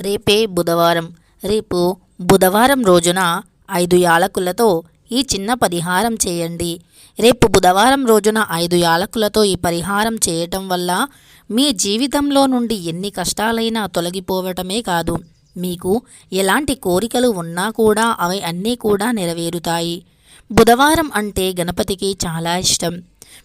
రేపే బుధవారం. రేపు బుధవారం రోజున ఐదు యాలకులతో ఈ చిన్న పరిహారం చేయండి. రేపు బుధవారం రోజున ఐదు యాలకులతో ఈ పరిహారం చేయటం వల్ల మీ జీవితంలో నుండి ఎన్ని కష్టాలైనా తొలగిపోవటమే కాదు. మీకు ఎలాంటి కోరికలు ఉన్నా కూడా అవి అన్నీ కూడా నెరవేరుతాయి. బుధవారం అంటే గణపతికి చాలా ఇష్టం.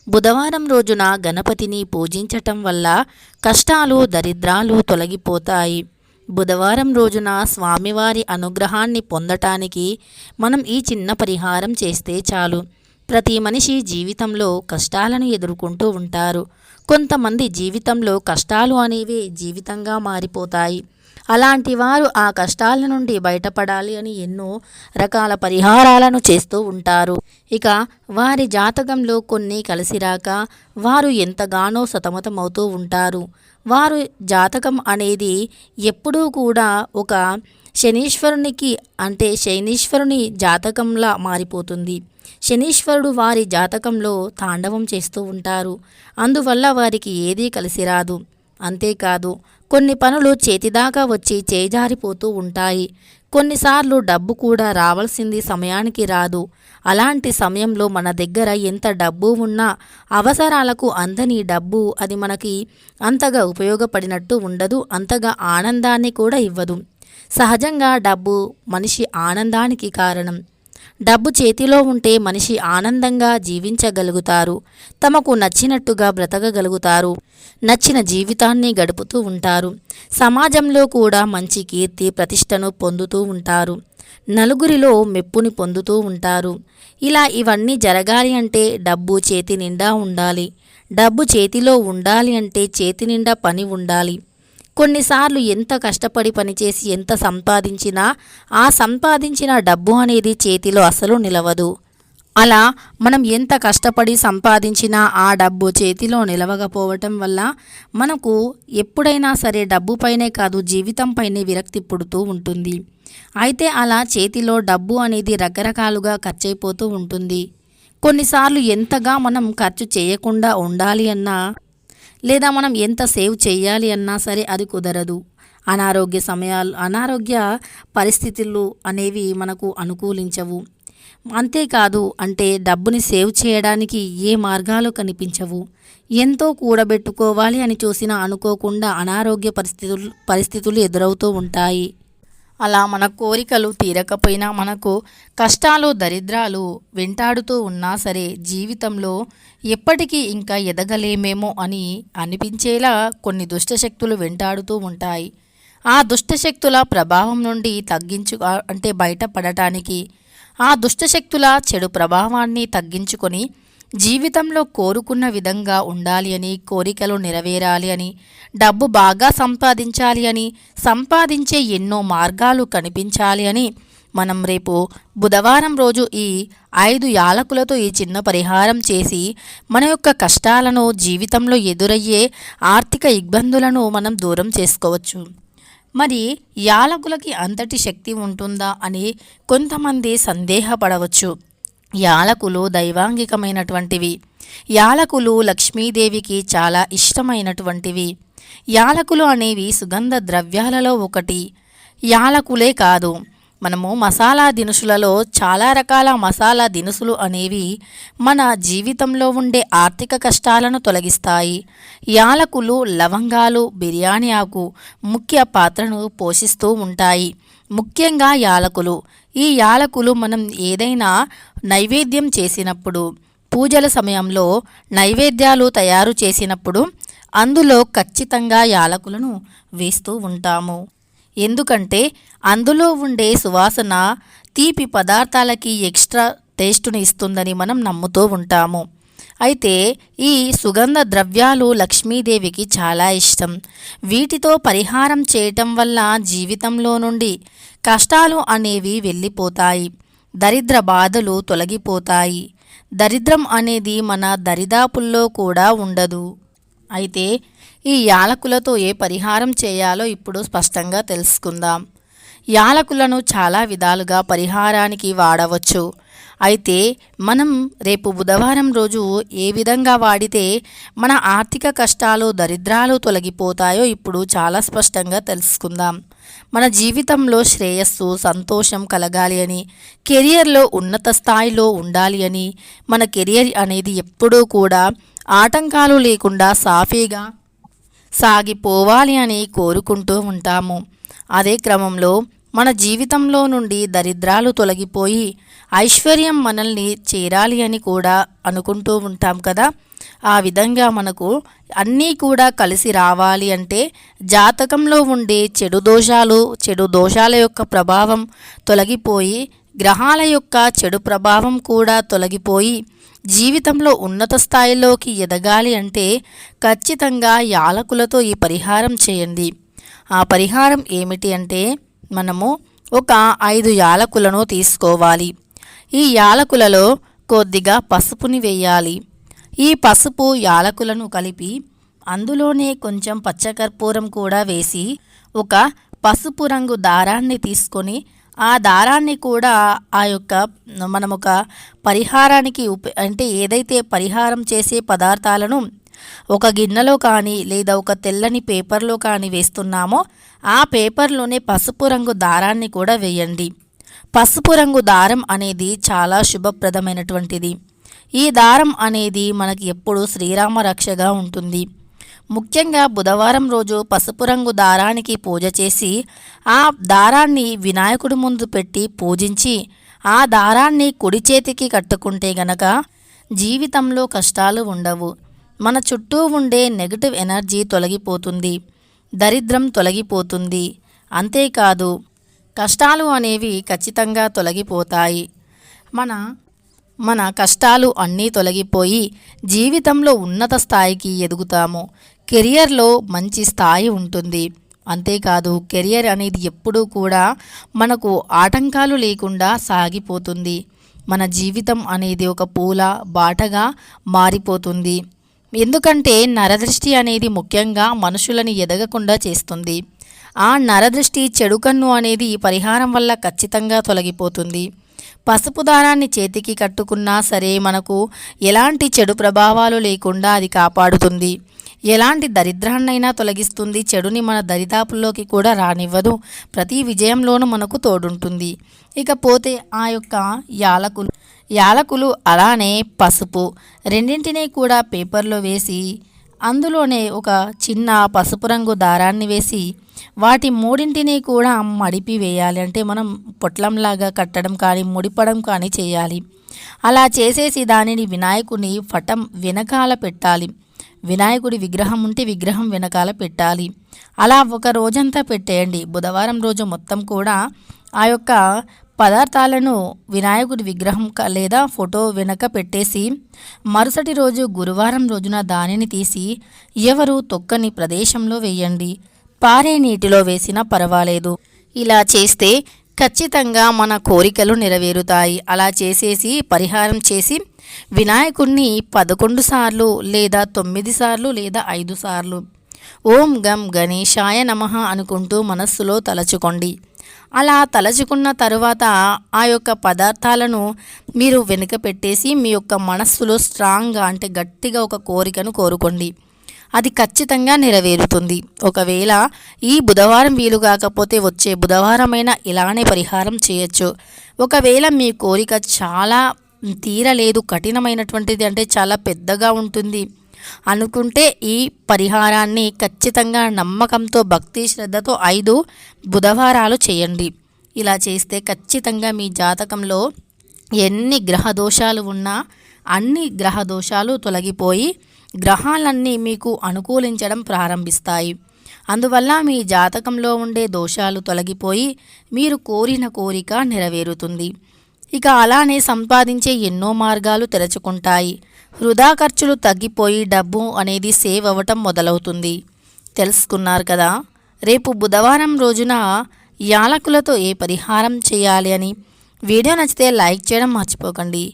బుధవారం రోజున గణపతిని పూజించటం వల్ల కష్టాలు దరిద్రాలు తొలగిపోతాయి. బుధవారం రోజున స్వామివారి అనుగ్రహాన్ని పొందటానికి మనం ఈ చిన్న పరిహారం చేస్తే చాలు. ప్రతి మనిషి జీవితంలో కష్టాలను ఎదుర్కొంటూ ఉంటారు. కొంతమంది జీవితంలో కష్టాలు అనేవి జీవితంగా మారిపోతాయి. అలాంటి వారు ఆ కష్టాల నుండి బయటపడాలి అని ఎన్నో రకాల పరిహారాలను చేస్తూ ఉంటారు. ఇక వారి జాతకంలో కొన్ని కలిసిరాక వారు ఎంతగానో సతమతమవుతూ ఉంటారు. వారు జాతకం అనేది ఎప్పుడూ కూడా ఒక శనీశ్వరునికి అంటే శనీశ్వరుని జాతకంలా మారిపోతుంది. శనీశ్వరుడు వారి జాతకంలో తాండవం చేస్తూ ఉంటారు. అందువల్ల వారికి ఏదీ కలిసి రాదు అంతేకాదు కొన్ని పనులు చేతిదాకా వచ్చి చేజారిపోతూ ఉంటాయి. కొన్నిసార్లు డబ్బు కూడా రావాల్సింది సమయానికి రాదు. అలాంటి సమయంలో మన దగ్గర ఎంత డబ్బు ఉన్నా అవసరాలకు అందని డబ్బు అది మనకి అంతగా ఉపయోగపడినట్టు ఉండదు అంతగా ఆనందాన్ని కూడా ఇవ్వదు. సహజంగా డబ్బు మనిషి ఆనందానికి కారణం. డబ్బు చేతిలో ఉంటే మనిషి ఆనందంగా జీవించగలుగుతారు. తమకు నచ్చినట్టుగా బ్రతకగలుగుతారు. నచ్చిన జీవితాన్ని గడుపుతూ ఉంటారు. సమాజంలో కూడా మంచి కీర్తి ప్రతిష్టను పొందుతూ ఉంటారు. నలుగురిలో మెప్పుని పొందుతూ ఉంటారు. ఇలా ఇవన్నీ జరగాలి అంటే డబ్బు చేతి నిండా ఉండాలి. డబ్బు చేతిలో ఉండాలి అంటే చేతి నిండా పని ఉండాలి. కొన్నిసార్లు ఎంత కష్టపడి పనిచేసి ఎంత సంపాదించినా ఆ సంపాదించిన డబ్బు అనేది చేతిలో అసలు నిలవదు. అలా మనం ఎంత కష్టపడి సంపాదించినా ఆ డబ్బు చేతిలో నిలవకపోవటం వల్ల మనకు ఎప్పుడైనా సరే డబ్బుపైనే కాదు జీవితంపైనే విరక్తి పుడుతూ ఉంటుంది. అయితే అలా చేతిలో డబ్బు అనేది రకరకాలుగా ఖర్చయిపోతూ ఉంటుంది. కొన్నిసార్లు ఎంతగా మనం ఖర్చు చేయకుండా ఉండాలి అన్నా లేదా మనం ఎంత సేవ్ చేయాలి అన్నా సరే అది కుదరదు. అనారోగ్య సమయాలు అనారోగ్య పరిస్థితులు అనేవి మనకు అనుకూలించవు. అంతేకాదు అంటే డబ్బుని సేవ్ చేయడానికి ఏ మార్గాలు కనిపించవు. ఎంతో కూడబెట్టుకోవాలి అని చూసినా అనుకోకుండా అనారోగ్య పరిస్థితులు పరిస్థితులు ఎదురవుతూ ఉంటాయి. అలా మన కోరికలు తీరకపోయినా మనకు కష్టాలు దరిద్రాలు వెంటాడుతూ ఉన్నా సరే జీవితంలో ఎప్పటికీ ఇంకా ఎదగలేమేమో అని అనిపించేలా కొన్ని దుష్టశక్తులు వెంటాడుతూ ఉంటాయి. ఆ దుష్టశక్తుల ప్రభావం నుండి తగ్గించు అంటే బయటపడటానికి ఆ దుష్టశక్తుల చెడు ప్రభావాన్ని తగ్గించుకొని జీవితంలో కోరుకున్న విధంగా ఉండాలి అని కోరికలు నెరవేరాలి అని డబ్బు బాగా సంపాదించాలి అని సంపాదించే ఎన్నో మార్గాలు కనిపించాలి అని మనం రేపు బుధవారం రోజు ఈ ఐదు యాలకులతో ఈ చిన్న పరిహారం చేసి మన యొక్క కష్టాలను జీవితంలో ఎదురయ్యే ఆర్థిక ఇబ్బందులను మనం దూరం చేసుకోవచ్చు. మరి యాలకులకి అంతటి శక్తి ఉంటుందా అని కొంతమంది సందేహపడవచ్చు. యాలకులు దైవాంగికమైనటువంటివి. యాలకులు లక్ష్మీదేవికి చాలా ఇష్టమైనటువంటివి. యాలకులు అనేవి సుగంధ ద్రవ్యాలలో ఒకటి. యాలకులే కాదు మనము మసాలా దినుసులలో చాలా రకాల మసాలా దినుసులు అనేవి మన జీవితంలో ఉండే ఆర్థిక కష్టాలను తొలగిస్తాయి. యాలకులు లవంగాలు బిర్యానీ ఆకు ముఖ్య పాత్రను పోషిస్తూ ఉంటాయి. ముఖ్యంగా యాలకులు ఈ యాలకులు మనం ఏదైనా నైవేద్యం చేసినప్పుడు పూజల సమయంలో నైవేద్యాలు తయారు చేసినప్పుడు అందులో ఖచ్చితంగా యాలకులను వేస్తూ ఉంటాము. ఎందుకంటే అందులో ఉండే సువాసన తీపి పదార్థాలకి ఎక్స్ట్రా టేస్టుని ఇస్తుందని మనం నమ్ముతూ ఉంటాము. అయితే ఈ సుగంధ ద్రవ్యాలు లక్ష్మీదేవికి చాలా ఇష్టం. వీటితో పరిహారం చేయటం వల్ల జీవితంలో నుండి కష్టాలు అనేవి వెళ్ళిపోతాయి. దరిద్ర బాధలు తొలగిపోతాయి. దరిద్రం అనేది మన దరిదాపుల్లో కూడా ఉండదు. అయితే ఈ యాలకులతో ఏ పరిహారం చేయాలో ఇప్పుడు స్పష్టంగా తెలుసుకుందాం. యాలకులను చాలా విధాలుగా పరిహారానికి వాడవచ్చు. అయితే మనం రేపు బుధవారం రోజు ఏ విధంగా వాడితే మన ఆర్థిక కష్టాలు దరిద్రాలు తొలగిపోతాయో ఇప్పుడు చాలా స్పష్టంగా తెలుసుకుందాం. మన జీవితంలో శ్రేయస్సు సంతోషం కలగాలి అని కెరియర్లో ఉన్నత స్థాయిలో ఉండాలి అని మన కెరియర్ అనేది ఎప్పుడూ కూడా ఆటంకాలు లేకుండా సాఫీగా సాగిపోవాలి అని కోరుకుంటూ ఉంటాము. అదే క్రమంలో మన జీవితంలో నుండి దరిద్రాలు తొలగిపోయి ఐశ్వర్యం మనల్ని చేరాలి అని కూడా అనుకుంటూ ఉంటాం కదా. ఆ విధంగా మనకు అన్నీ కూడా కలిసి రావాలి అంటే జాతకంలో ఉండే చెడు దోషాలు చెడు దోషాల యొక్క ప్రభావం తొలగిపోయి గ్రహాల యొక్క చెడు ప్రభావం కూడా తొలగిపోయి జీవితంలో ఉన్నత స్థాయిలోకి ఎదగాలి అంటే ఖచ్చితంగా యాలకులతో ఈ పరిహారం చేయండి. ఆ పరిహారం ఏమిటి అంటే మనము ఒక ఐదు యాలకులను తీసుకోవాలి. ఈ యాలకులలో కొద్దిగా పసుపుని వేయాలి. ఈ పసుపు యాలకులను కలిపి అందులోనే కొంచెం పచ్చకర్పూరం కూడా వేసి ఒక పసుపు రంగు దారాన్ని తీసుకొని ఆ దారాన్ని కూడా ఆ యొక్క మనం ఒక పరిహారానికి ఉప అంటే ఏదైతే పరిహారం చేసే పదార్థాలను ఒక గిన్నెలో కానీ లేదా ఒక తెల్లని పేపర్లో కానీ వేస్తున్నామో ఆ పేపర్లోనే పసుపు రంగు దారాన్ని కూడా వేయండి. పసుపు రంగు దారం అనేది చాలా శుభప్రదమైనటువంటిది. ఈ దారం అనేది మనకి ఎప్పుడు శ్రీరామ రక్షగా ఉంటుంది. ముఖ్యంగా బుధవారం రోజు పసుపు రంగు దారానికి పూజ చేసి ఆ దారాన్ని వినాయకుడి ముందు పెట్టి పూజించి ఆ దారాన్ని కుడి చేతికి కట్టుకుంటే గనక జీవితంలో కష్టాలు ఉండవు. మన చుట్టూ ఉండే నెగటివ్ ఎనర్జీ తొలగిపోతుంది. దరిద్రం తొలగిపోతుంది. అంతేకాదు కష్టాలు అనేవి ఖచ్చితంగా తొలగిపోతాయి. మన మన కష్టాలు అన్నీ తొలగిపోయి జీవితంలో ఉన్నత స్థాయికి ఎదుగుతాము. కెరియర్లో మంచి స్థాయి ఉంటుంది. అంతేకాదు కెరియర్ అనేది ఎప్పుడూ కూడా మనకు ఆటంకాలు లేకుండా సాగిపోతుంది. మన జీవితం అనేది ఒక పూల బాటగా మారిపోతుంది. ఎందుకంటే నరదృష్టి అనేది ముఖ్యంగా మనుషులని ఎదగకుండా చేస్తుంది. ఆ నరదృష్టి చెడు కన్ను అనేది ఈ పరిహారం వల్ల ఖచ్చితంగా తొలగిపోతుంది. పసుపు దారాన్ని చేతికి కట్టుకున్నా సరే మనకు ఎలాంటి చెడు ప్రభావాలు లేకుండా అది కాపాడుతుంది. ఎలాంటి దరిద్రాన్నైనా తొలగిస్తుంది. చెడుని మన దరిదాపుల్లోకి కూడా రానివ్వదు. ప్రతి విజయంలోనూ మనకు తోడుంటుంది. ఇకపోతే ఆ యొక్క యాలకులు యాలకులు అలానే పసుపు రెండింటినీ కూడా పేపర్లో వేసి అందులోనే ఒక చిన్న పసుపు రంగు దారాన్ని వేసి వాటి మూడింటిని కూడా మడిపి వేయాలి. అంటే మనం పొట్లంలాగా కట్టడం కానీ ముడిపడం కానీ చేయాలి. అలా చేసేసి దానిని వినాయకుని పటం వెనకాల పెట్టాలి. వినాయకుడి విగ్రహం ఉంటే విగ్రహం వెనకాల పెట్టాలి. అలా ఒక రోజంతా పెట్టేయండి. బుధవారం రోజు మొత్తం కూడా ఆ యొక్క పదార్థాలను వినాయకుడి విగ్రహం లేదా ఫోటో వెనక పెట్టేసి మరుసటి రోజు గురువారం రోజున దానిని తీసి ఎవరు తొక్కని ప్రదేశంలో వేయండి. పారే నీటిలో వేసినా పర్వాలేదు. ఇలా చేస్తే ఖచ్చితంగా మన కోరికలు నెరవేరుతాయి. అలా చేసేసి పరిహారం చేసి వినాయకుణ్ణి పదకొండు సార్లు లేదా తొమ్మిది సార్లు లేదా ఐదు సార్లు ఓం గం గణేశాయ నమ అనుకుంటూ మనస్సులో తలచుకోండి. అలా తలచుకున్న తరువాత ఆ యొక్క పదార్థాలను మీరు వెనుక పెట్టేసి మీ యొక్క మనస్సులో స్ట్రాంగ్గా అంటే గట్టిగా ఒక కోరికను కోరుకోండి. అది ఖచ్చితంగా నెరవేరుతుంది. ఒకవేళ ఈ బుధవారం వీలు కాకపోతే వచ్చే బుధవారమైనా ఇలానే పరిహారం చేయొచ్చు. ఒకవేళ మీ కోరిక చాలా తీరలేదు కఠినమైనటువంటిది అంటే చాలా పెద్దగా ఉంటుంది అనుకుంటే ఈ పరిహారాన్ని ఖచ్చితంగా నమ్మకంతో భక్తి శ్రద్ధతో ఐదు బుధవారాలు చేయండి. ఇలా చేస్తే ఖచ్చితంగా మీ జాతకంలో ఎన్ని గ్రహ దోషాలు ఉన్నా అన్ని గ్రహ దోషాలు తొలగిపోయి గ్రహాలన్నీ మీకు అనుకూలించడం ప్రారంభిస్తాయి. అందువల్ల మీ జాతకంలో ఉండే దోషాలు తొలగిపోయి మీరు కోరిన కోరిక నెరవేరుతుంది. ఇక అలానే సంపాదించే ఎన్నో మార్గాలు తెరచుకుంటాయి. వృధా ఖర్చులు తగ్గిపోయి డబ్బు అనేది సేవ్ అవ్వటం మొదలవుతుంది. తెలుసుకున్నారు కదా? రేపు బుధవారం రోజున యాలకులతో ఏ పరిహారం చేయాలి అని? వీడియో నచ్చితే లైక్ చేయడం మర్చిపోకండి.